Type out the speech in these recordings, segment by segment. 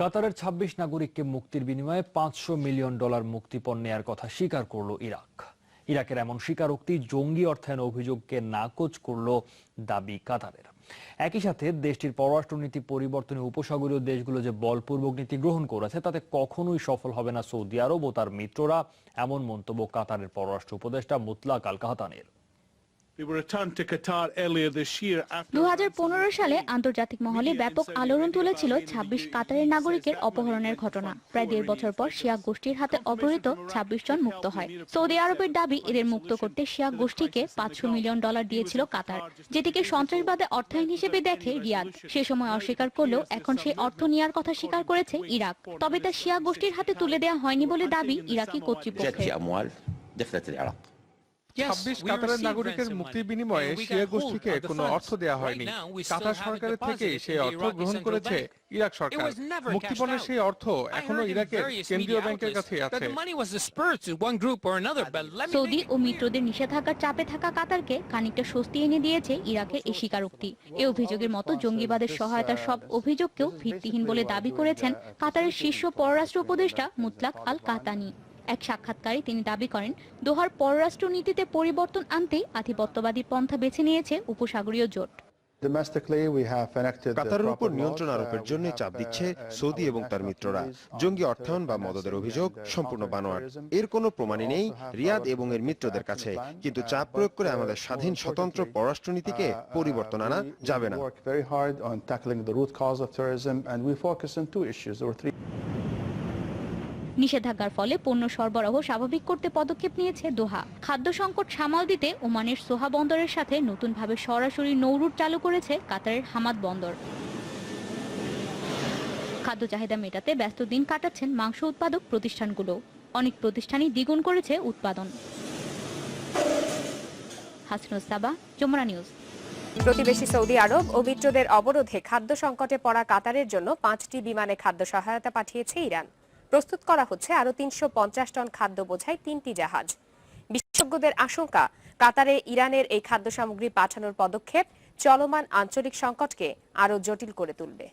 কাতারের ২৬ নাগরিককে মুক্তির বিনিময়ে পাঁচশো মিলিয়ন ডলার মুক্তিপণ নেয়ার কথা স্বীকার করল ইরাক। ইরাকের এমন স্বীকারোক্তি জঙ্গি অর্থায়ন অভিযোগকে নাকচ করল দাবি কাতারের। একই সাথে দেশটির পররাষ্ট্রনীতি পরিবর্তনে উপসাগরীয় দেশগুলো যে বলপূর্বক নীতি গ্রহণ করেছে, তাতে কখনোই সফল হবে না সৌদি আরব ও তার মিত্ররা, এমন মন্তব্য কাতারের পররাষ্ট্র উপদেষ্টা মুতলাক আল দু সালে আন্তর্জাতিক মহলে ব্যাপক আলোড়ন তুলেছিল ২৬ কাতারের নাগরিকের অপহরণের ঘটনা। প্রায় দেড় বছর পর শিয়া গোষ্ঠীর হাতে অপহৃত ২৬ জন মুক্ত হয়। সৌদি আরবের দাবি এদের মুক্ত করতে শিয়া গোষ্ঠীকে পাঁচশো মিলিয়ন ডলার দিয়েছিল কাতার যেটিকে সন্ত্রাসবাদে অর্থায়ন হিসেবে দেখে রিয়াদ। সে সময় অস্বীকার করলেও এখন সেই অর্থ নেওয়ার কথা স্বীকার করেছে ইরাক। তবে তা শিয়া গোষ্ঠীর হাতে তুলে দেওয়া হয়নি বলে দাবি ইরাকি কর্তৃপক্ষ ছাব্বিশ কাতারের নাগরিকের মুক্তির বিনিময়ে শিয়া গোষ্ঠীকে কোনো অর্থ দেওয়া হয়নি। কাতার সরকারের থেকেই সেই অর্থ গ্রহণ করেছে ইরাক সরকার। মুক্তিপণের সেই অর্থ এখনও ইরাকের কেন্দ্রীয় ব্যাংকের কাছেই আছে। সৌদি ও মিত্রদের নিষেধাজ্ঞার চাপে থাকা কাতারকে খানিকটা স্বস্তি এনে দিয়েছে ইরাকের এই স্বীকারোক্তি। এ অভিযোগের মতো জঙ্গিবাদের সহায়তার সব অভিযোগকেও ভিত্তিহীন বলে দাবি করেছেন কাতারের শীর্ষ পররাষ্ট্র উপদেষ্টা মুতলাক আল কাতানি এক সাক্ষাৎকারে তিনি দাবি করেন দোহার পররাষ্ট্র নীতিতে পরিবর্তন আনতেই আধিপত্যবাদী পন্থা বেছে নিয়েছে উপসাগরীয় জোট। কাতারের উপর নিয়ন্ত্রণ আরোপের জন্য চাপ দিচ্ছে সৌদি এবং তার মিত্ররা। জঙ্গি অর্থায়ন বা মদদের অভিযোগ সম্পূর্ণ বানোয়ার এর কোনো প্রমাণই নেই রিয়াদ এবং এর মিত্রদের কাছে। কিন্তু চাপ প্রয়োগ করে আমাদের স্বাধীন স্বতন্ত্র পররাষ্ট্রনীতিকে পরিবর্তন আনা যাবে না। নিষেধাজ্ঞার ফলে পণ্য সরবরাহ স্বাভাবিক করতে পদক্ষেপ নিয়েছে দোহা। খাদ্য সংকট সামাল দিতে ওমানের সোহা বন্দরের সাথে নতুনভাবে সরাসরি নৌরুট চালু করেছে কাতারের হামাদ বন্দর। খাদ্য চাহিদা মেটাতে ব্যস্ত দিন কাটাচ্ছেন মাংস উৎপাদক প্রতিষ্ঠানগুলো। অনেক প্রতিষ্ঠানই দ্বিগুণ করেছে উৎপাদন। যমুনা নিউজ। প্রতিবেশী সৌদি আরব ও মিত্রদের অবরোধে খাদ্য সংকটে পড়া কাতারের জন্য পাঁচটি বিমানে খাদ্য সহায়তা পাঠিয়েছে ইরান। প্রস্তুত করা হচ্ছে আরও তিনশো টন খাদ্য বোঝাই তিনটি জাহাজ। বিশেষজ্ঞদের আশঙ্কা, কাতারে ইরানের এই খাদ্য সামগ্রী পাঠানোর পদক্ষেপ চলমান আঞ্চলিক সংকটকে আরও জটিল করে তুলবে।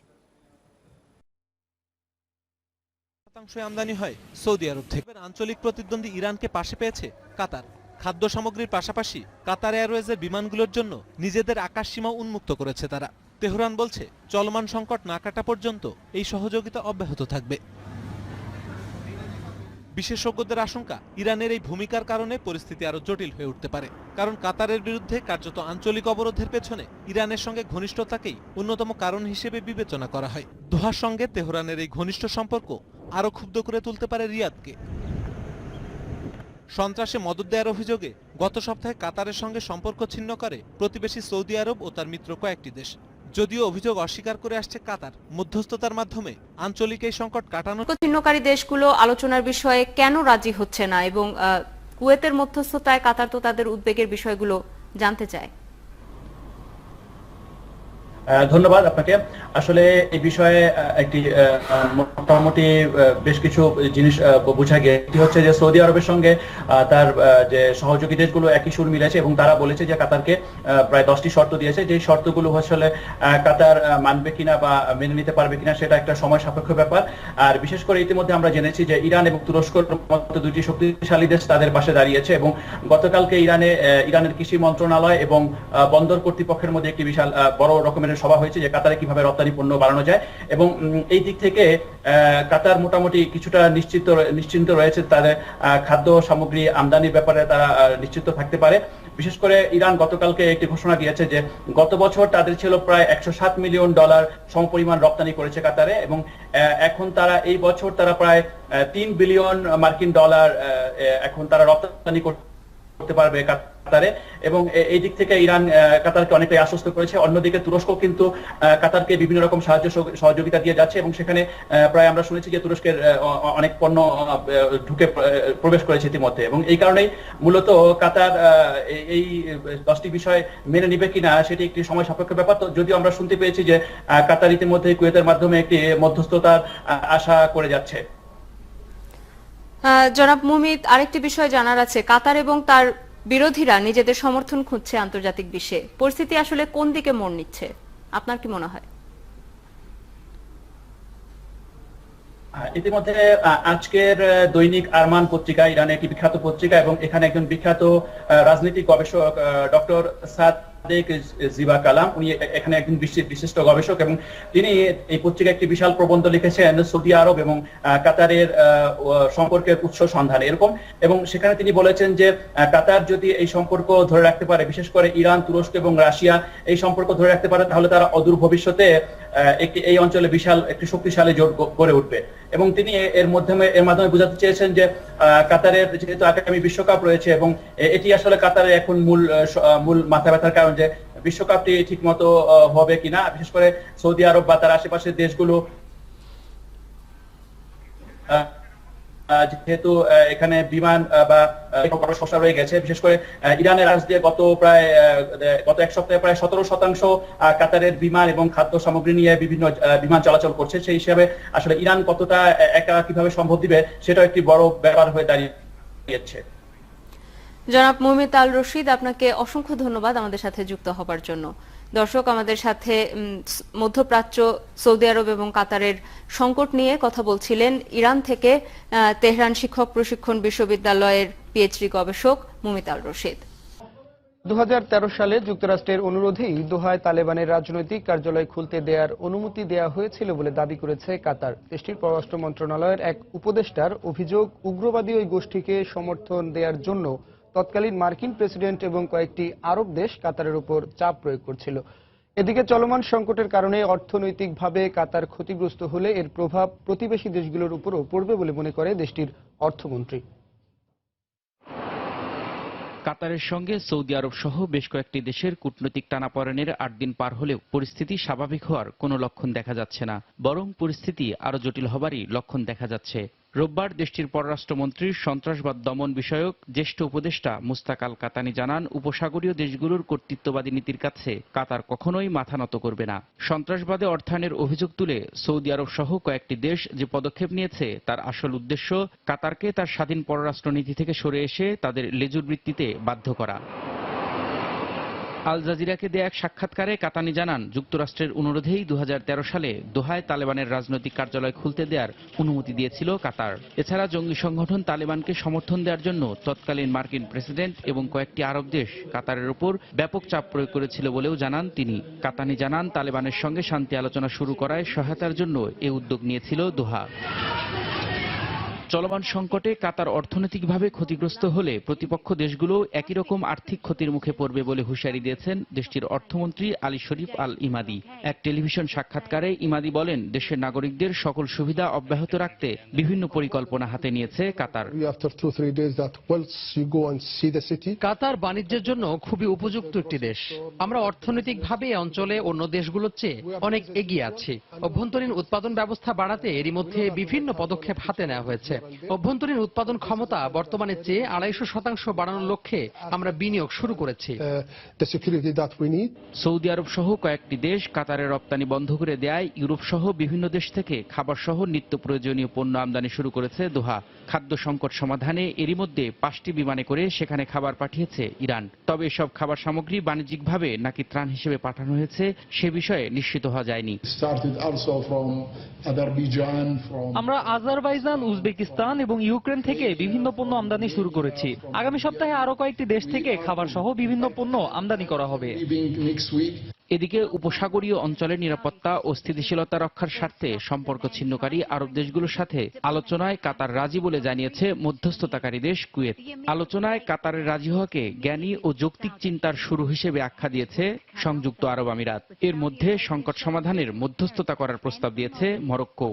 আমদানি হয় সৌদি আরব থেকে। আঞ্চলিক প্রতিদ্বন্দ্বী ইরানকে পাশে পেয়েছে কাতার। খাদ্য সামগ্রীর পাশাপাশি কাতার এয়ারওয়েজের বিমানগুলোর জন্য নিজেদের আকাশ সীমা উন্মুক্ত করেছে তারা। তেহরান বলছে, চলমান সংকট না কাটা পর্যন্ত এই সহযোগিতা অব্যাহত থাকবে। বিশেষজ্ঞদের আশঙ্কা, ইরানের এই ভূমিকার কারণে পরিস্থিতি আরও জটিল হয়ে উঠতে পারে। কারণ কাতারের বিরুদ্ধে কার্যত আঞ্চলিক অবরোধের পেছনে ইরানের সঙ্গে ঘনিষ্ঠতাকেই অন্যতম কারণ হিসেবে বিবেচনা করা হয়। দোহার সঙ্গে তেহরানের এই ঘনিষ্ঠ সম্পর্ক আরও ক্ষুব্ধ করে তুলতে পারে রিয়াদকে। সন্ত্রাসে মদত দেওয়ার অভিযোগে গত সপ্তাহে কাতারের সঙ্গে সম্পর্ক ছিন্ন করে প্রতিবেশী সৌদি আরব ও তার মিত্র কয়েকটি দেশ। যদিও অভিযোগ অস্বীকার করে আসছে কাতার, মধ্যস্থতার মাধ্যমে আঞ্চলিক এই সংকট কাটানোর চিহ্নকারী দেশগুলো আলোচনার বিষয়ে কেন রাজি হচ্ছে না এবং কুয়েতের মধ্যস্থতায় কাতার তো তাদের উদ্বেগের বিষয়গুলো জানতে চায়। ধন্যবাদ আপনাকে। আসলে এই বিষয়ে একটি মোটামুটি বেশ কিছু জিনিস বোঝা গিয়ে হচ্ছে যে সৌদি আরবের সঙ্গে তার যে সহযোগী দেশগুলো একই সুর মিলেছে এবং তারা বলেছে যে কাতারকে প্রায় দশটি শর্ত দিয়েছে। যে শর্তগুলো আসলে কাতার মানবে কিনা বা মেনে নিতে পারবে কিনা সেটা একটা সময় সাপেক্ষ ব্যাপার। আর বিশেষ করে ইতিমধ্যে আমরা জেনেছি যে ইরান এবং তুরস্কর মতো দুটি শক্তিশালী দেশ তাদের পাশে দাঁড়িয়েছে এবং গতকালকে ইরানে ইরানের কৃষি মন্ত্রণালয় এবং বন্দর কর্তৃপক্ষের মধ্যে একটি বিশাল বড় রকমের সভা হয়েছে যে কাতারে কীভাবে রপ্তানি পণ্য বাড়ানো যায় এবং এই দিক থেকে কাতার মোটামুটি কিছুটা নিশ্চিত নিশ্চিন্ত রয়েছে তাদের খাদ্য সামগ্রী আমদানির ব্যাপারে তারা নিশ্চিত থাকতে পারে। বিশেষ করে ইরান গতকালকে একটি ঘোষণা দিয়েছে যে গত বছর তাদের ছিল প্রায় একশো সাত মিলিয়ন ডলার সমপরিমাণ রপ্তানি করেছে কাতারে এবং এখন তারা, এই বছর তারা প্রায় তিন বিলিয়ন মার্কিন ডলার এখন তারা রপ্তানি করতে পারবে কাতারে। এবং এই দিক থেকে ইরান কাতারকে অনেকটাই আশ্বস্ত করেছে। অন্যদিকে তুরস্ক কিন্তু কাতারকে বিভিন্ন রকম সাহায্য সহযোগিতা দিয়ে যাচ্ছে এবং সেখানে প্রায় আমরা শুনেছি যে তুরস্কের অনেক পণ্য ঢুকে প্রবেশ করেছে ইতিমধ্যে। এবং এই কারণেই মূলত কাতার এই- দশটি বিষয় মেনে নিবে কিনা সেটি একটি সময় সাপেক্ষ ব্যাপার। তো যদিও আমরা শুনতে পেয়েছি যে কাতার ইতিমধ্যে কুয়েতের মাধ্যমে একটি মধ্যস্থতার আশা করে যাচ্ছে। জনাব মুমিত আরেকটি বিষয় জানার আছে। কাতার এবং তার বিরোধীরা নিজেদের সমর্থন খুঁজছে আন্তর্জাতিক বিশ্বে। পরিস্থিতি আসলে কোন দিকে মোড় নিচ্ছে? আপনার কি মনে হয়? ইতিমধ্যে আজকের দৈনিক আরমান পত্রিকা ইরানের একটি বিখ্যাত পত্রিকা এবং এখানে একজন বিখ্যাত আহ, রাজনৈতিক গবেষক ডক্টর সাদেক জিবা কালাম, উনি এখানে একজন বিশিষ্ট গবেষক এবং তিনি এই পত্রিকা একটি বিশাল প্রবন্ধ লিখেছেন, সৌদি আরব এবং কাতারের সম্পর্কের উৎস সন্ধান এরকম। এবং সেখানে তিনি বলেছেন যে কাতার যদি এই সম্পর্ক ধরে রাখতে পারে, বিশেষ করে ইরান, তুরস্ক এবং রাশিয়া এই সম্পর্ক ধরে রাখতে পারে, তাহলে তারা অদূর ভবিষ্যতে একটি এই অঞ্চলে বিশাল, একটি শক্তিশালী জোট গড়ে উঠবে। এবং তিনি এর মাধ্যমে এর মাধ্যমে বোঝাতে চেয়েছেন যে কাতারের যেহেতু আগামী বিশ্বকাপ রয়েছে এবং এটি আসলে কাতারে এখন মূল মূল মাথা ব্যথার কারণ যে, বিশ্বকাপটি ঠিক মতো হবে কিনা, বিশেষ করে সৌদি আরব বা তার আশেপাশের দেশগুলো যেহেতু এখানে বিমান বা সমস্যা রয়ে গেছে, বিশেষ করে ইরানের রাজ দিয়ে গত প্রায় গত এক সপ্তাহে প্রায় সতেরো শতাংশ কাতারের বিমান এবং খাদ্য সামগ্রী নিয়ে বিভিন্ন বিমান চলাচল করছে। সেই হিসাবে আসলে ইরান কতটা একা কীভাবে সম্ভব দিবে, সেটাও একটি বড় ব্যাপার হয়ে দাঁড়িয়েছে। জনাব মুমিত আল রশিদ, আপনাকে অসংখ্য ধন্যবাদ আমাদের সাথে যুক্ত হবার জন্য। দর্শক, আমাদের সাথে মধ্যপ্রাচ্য, সৌদি আরব এবং কাতারের সংকট নিয়ে কথা বলছিলেন ইরান থেকে তেহরান শিক্ষক প্রশিক্ষণ বিশ্ববিদ্যালয়ের পিএইচডি গবেষক মুমিত আল রশিদ। দু হাজার তেরো সালে যুক্তরাষ্ট্রের অনুরোধেই দোহায় তালেবানের রাজনৈতিক কার্যালয় খুলতে দেওয়ার অনুমতি দেওয়া হয়েছিল বলে দাবি করেছে কাতার। দেশটির পররাষ্ট্র মন্ত্রণালয়ের এক উপদেষ্টার অভিযোগ, উগ্রবাদী ওই গোষ্ঠীকে সমর্থন দেওয়ার জন্য তৎকালীন মার্কিন প্রেসিডেন্ট এবং কয়েকটি আরব দেশ কাতারের উপর চাপ প্রয়োগ করছিল। এদিকে চলমান সংকটের কারণে অর্থনৈতিকভাবে কাতার ক্ষতিগ্রস্ত হলে এর প্রভাব প্রতিবেশী দেশগুলোর উপরও পড়বে বলে মনে করে দেশটির অর্থমন্ত্রী। কাতারের সঙ্গে সৌদি আরব সহ বেশ কয়েকটি দেশের কূটনৈতিক টানাপড়েনের আট দিন পার হলেও পরিস্থিতি স্বাভাবিক হওয়ার কোনো লক্ষণ দেখা যাচ্ছে না। বরং পরিস্থিতি আরও জটিল হবারই লক্ষণ দেখা যাচ্ছে। রোববার দেশটির পররাষ্ট্রমন্ত্রীর সন্ত্রাসবাদ দমন বিষয়ক জ্যেষ্ঠ উপদেষ্টা মুস্তাক আল কাতানি জানান, উপসাগরীয় দেশগুলোর কর্তৃত্ববাদী নীতির কাছে কাতার কখনোই মাথা নত করবে না। সন্ত্রাসবাদে অর্থায়নের অভিযোগ তুলে সৌদি আরব সহ কয়েকটি দেশ যে পদক্ষেপ নিয়েছে, তার আসল উদ্দেশ্য কাতারকে তার স্বাধীন পররাষ্ট্রনীতি থেকে সরে এসে তাদের লেজুর বৃত্তিতে বাধ্য করা। আল জাজিরাকে দেয়া এক সাক্ষাৎকারে কাতানি জানান, যুক্তরাষ্ট্রের অনুরোধেই দু হাজার তেরো সালে দোহায় তালেবানের রাজনৈতিক কার্যালয় খুলতে দেওয়ার অনুমতি দিয়েছিল কাতার। এছাড়া জঙ্গি সংগঠন তালেবানকে সমর্থন দেওয়ার জন্য তৎকালীন মার্কিন প্রেসিডেন্ট এবং কয়েকটি আরব দেশ কাতারের উপর ব্যাপক চাপ প্রয়োগ করেছিল বলেও জানান তিনি। কাতানি জানান, তালেবানের সঙ্গে শান্তি আলোচনা শুরু করায় সহায়তার জন্য এ উদ্যোগ নিয়েছিল দোহা। চলমান সংকটে কাতার অর্থনৈতিকভাবে ক্ষতিগ্রস্ত হলে প্রতিপক্ষ দেশগুলো একই রকম আর্থিক ক্ষতির মুখে পড়বে বলে হুঁশিয়ারি দিয়েছেন দেশটির অর্থমন্ত্রী আলী শরীফ আল ইমাদি। এক টেলিভিশন সাক্ষাৎকারে ইমাদি বলেন দেশের নাগরিকদের সকল সুবিধা অব্যাহত রাখতে বিভিন্ন পরিকল্পনা হাতে নিয়েছে কাতার। কাতার বাণিজ্যের জন্য খুবই উপযুক্ত একটি দেশ। আমরা অর্থনৈতিকভাবে অঞ্চলে অন্য দেশগুলোর চেয়ে অনেক এগিয়ে আছি। অভ্যন্তরীণ উৎপাদন ব্যবস্থা বাড়াতে এরই মধ্যে বিভিন্ন পদক্ষেপ হাতে নেওয়া হয়েছে। অভ্যন্তরীণ উৎপাদন ক্ষমতা বর্তমানে চেয়ে আড়াইশো শতাংশ বাড়ানোর লক্ষ্যে আমরা বিনিয়োগ শুরু করেছি। সৌদি আরব সহ কয়েকটি দেশ কাতারের রপ্তানি বন্ধ করে দেয় ইউরোপ সহ বিভিন্ন দেশ থেকে খাবার সহ নিত্য প্রয়োজনীয় পণ্য আমদানি শুরু করেছে দোহা। খাদ্য সংকট সমাধানে এরই মধ্যে পাঁচটি বিমানে করে সেখানে খাবার পাঠিয়েছে ইরান। তবে এসব খাবার সামগ্রী বাণিজ্যিকভাবে নাকি ত্রাণ হিসেবে পাঠানো হয়েছে সে বিষয়ে নিশ্চিত হওয়া যায়নি। আমরা আজারবাইজান উজবেকিস্তান এবং ইউক্রেন থেকে বিভিন্ন পণ্য আমদানি শুরু করেছি। আগামী সপ্তাহে আরও কয়েকটি দেশ থেকে খাবার সহ বিভিন্ন পণ্য আমদানি করা হবে। এদিকে উপসাগরীয় অঞ্চলের নিরাপত্তা ও স্থিতিশীলতা রক্ষার স্বার্থে সম্পর্ক ছিন্নকারী আরব দেশগুলোর সাথে আলোচনায় কাতার রাজি বলে জানিয়েছে মধ্যস্থতাকারী দেশ কুয়েত। আলোচনায় কাতারের রাজি হওয়াকে জ্ঞানী ও যৌক্তিক চিন্তার শুরু হিসেবে আখ্যা দিয়েছে সংযুক্ত আরব আমিরাত। এর মধ্যে সংকট সমাধানের মধ্যস্থতা করার প্রস্তাব দিয়েছে মরক্কো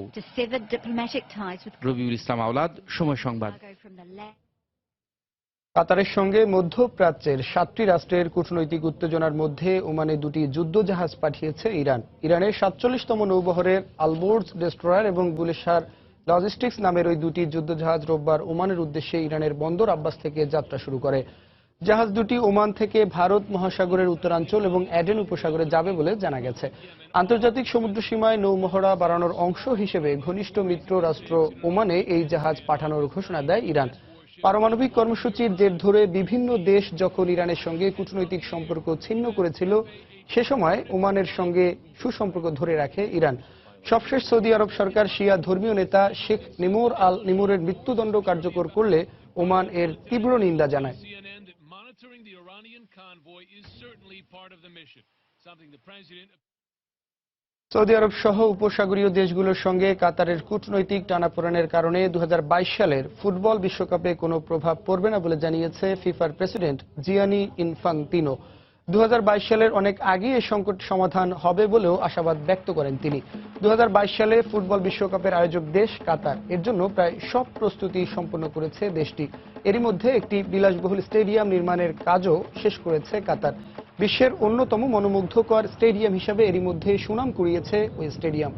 রবিউল ইসলাম আওলাদ সময় সংবাদ। কাতারের সঙ্গে মধ্যপ্রাচ্যের সাতটি রাষ্ট্রের কূটনৈতিক উত্তেজনার মধ্যে ওমানে দুটি যুদ্ধ জাহাজ পাঠিয়েছে ইরান। ইরানের সাতচল্লিশতম নৌবহরের আলবোর্ডস ডেস্ট্রয়ার এবং বুলেশার লজিস্টিক্স নামের ওই দুটি যুদ্ধজাহাজ রোববার ওমানের উদ্দেশ্যে ইরানের বন্দর আব্বাস থেকে যাত্রা শুরু করে। জাহাজ দুটি ওমান থেকে ভারত মহাসাগরের উত্তরাঞ্চল এবং অ্যাডেন উপসাগরে যাবে বলে জানা গেছে। আন্তর্জাতিক সমুদ্র সীমায় নৌমহড়া বাড়ানোর অংশ হিসেবে ঘনিষ্ঠ মিত্র রাষ্ট্র ওমানে এই জাহাজ পাঠানোর ঘোষণা দেয় ইরান। পারমাণবিক কর্মসূচির জের ধরে বিভিন্ন দেশ যখন ইরানের সঙ্গে কূটনৈতিক সম্পর্ক ছিন্ন করেছিল, সে সময় ওমানের সঙ্গে সুসম্পর্ক ধরে রাখে ইরান। সবশেষ সৌদি আরব সরকার শিয়া ধর্মীয় নেতা শেখ নিমুর আল নিমুরের মৃত্যুদণ্ড কার্যকর করলে ওমান এর তীব্র নিন্দা জানায়। সৌদি আরব সহ উপসাগরীয় দেশগুলোর সঙ্গে কাতারের কূটনৈতিক টানাপোড়েনের কারণে দু হাজার বাইশ সালের ফুটবল বিশ্বকাপে কোনো প্রভাব পড়বে না বলে জানিয়েছে ফিফার প্রেসিডেন্ট জিয়ানি ইনফান্তিনো। দু হাজার বাইশ সালের অনেক আগে এই সংকট সমাধান হবে বলেও আশাবাদ ব্যক্ত করেন তিনি। দু হাজার বাইশ সালে ফুটবল বিশ্বকাপের আয়োজক দেশ কাতার। এর জন্য প্রায় সব প্রস্তুতি সম্পন্ন করেছে দেশটি। এরই মধ্যে একটি বিলাসবহুল স্টেডিয়াম নির্মাণের কাজও শেষ করেছে কাতার। বিশ্বের অন্যতম মনোমুগ্ধকর স্টেডিয়াম হিসাবে এরই মধ্যে সুনাম কুড়িয়েছে ওই স্টেডিয়াম।